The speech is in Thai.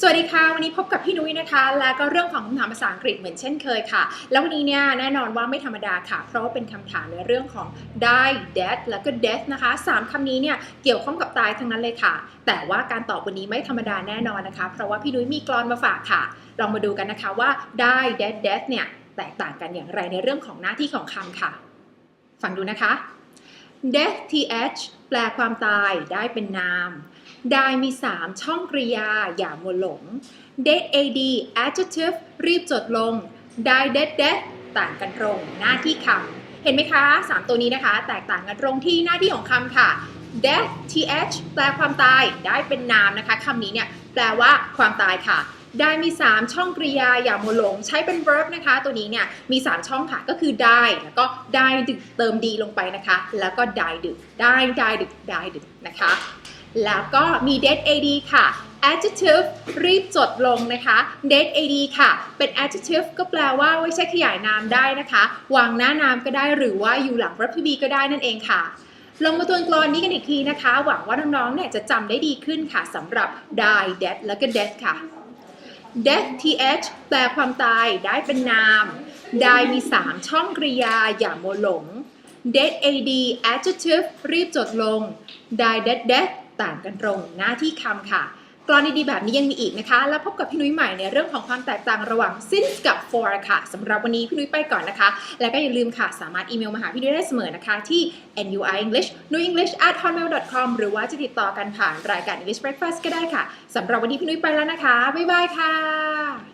สวัสดีค่ะ วันนี้พบกับพี่นุ้ยนะคะ และก็เรื่องของคำถามภาษาอังกฤษเหมือนเช่นเคยค่ะ แล้ววันนี้เนี่ยแน่นอนว่าไม่ธรรมดาค่ะ เพราะว่าเป็นคำถามในเรื่องของ die death แล้วก็ death นะคะสามคำนี้เนี่ยเกี่ยวข้องกับตายทั้งนั้นเลยค่ะ แต่ว่าการตอบวันนี้ไม่ธรรมดาแน่นอนนะคะ เพราะว่าพี่นุ้ยมีกรอนมาฝากค่ะ ลองมาดูกันนะคะว่า die death death เนี่ยแตกต่างกันอย่างไรในเรื่องของหน้าที่ของคำค่ะ ฟังดูนะคะ death th แปลความตายได้เป็นนาม ได้มี 3 ช่องกริยาอย่ามัวหลง dead ad adjective รีบจดลง die dead death ต่างกันตรงหน้าที่คำเห็นไหมคะ 3 ตัวนี้นะคะ แตกต่างกันตรงที่หน้าที่ของคำค่ะ death th แปลความตายได้เป็นนามนะคะคำนี้เนี่ยแปลว่าความตายค่ะ ได้มี 3 ช่องกริยาอย่ามัวหลงใช้เป็น verb นะคะ ตัวนี้เนี่ยมี 3 ช่องค่ะก็คือได้แล้วก็ได้ดึกเติมดีลงไปนะคะ แล้วก็ได้ดึกได้ได้ดึกได้ดึกนะคะ แล้วก็มี dead ad ค่ะ adjective รีบจดลงนะคะ dead ad ค่ะ เป็น adjective ก็แปลว่าไว้ใช้ขยายนามได้นะคะ วางหน้านามก็ได้หรือว่าอยู่หลัง verb to be ก็ได้นั่นเองค่ะ ลงมาทวนกลอนนี้กันอีกทีนะคะ หวังว่าน้องๆเนี่ยจะจำได้ดีขึ้นค่ะสำหรับ die death แล้วก็ death ค่ะ death th แปลความตายได้เป็นนาม ได้มี 3 ช่องกริยาอย่าโมหลง dead ad adjective รีบจดลง die dead death ต่างกันตรงหน้าที่คำค่ะ กรณีดีแบบนี้ยังมีอีกนะคะ แล้วพบกับพี่นุ้ยใหม่ในเรื่องของความแตกต่างระหว่าง since กับ for ค่ะสำหรับวันนี้พี่นุ้ยไปก่อนนะคะ แล้วก็อย่าลืมค่ะ สามารถอีเมลมาหาพี่นุ้ยได้เสมอนะคะที่ nui english n u i english at hotmail com หรือว่าจะติดต่อกันผ่านรายการ english breakfast ก็ได้ค่ะสำหรับวันนี้พี่นุ้ยไปแล้วนะคะบ๊ายบายค่ะ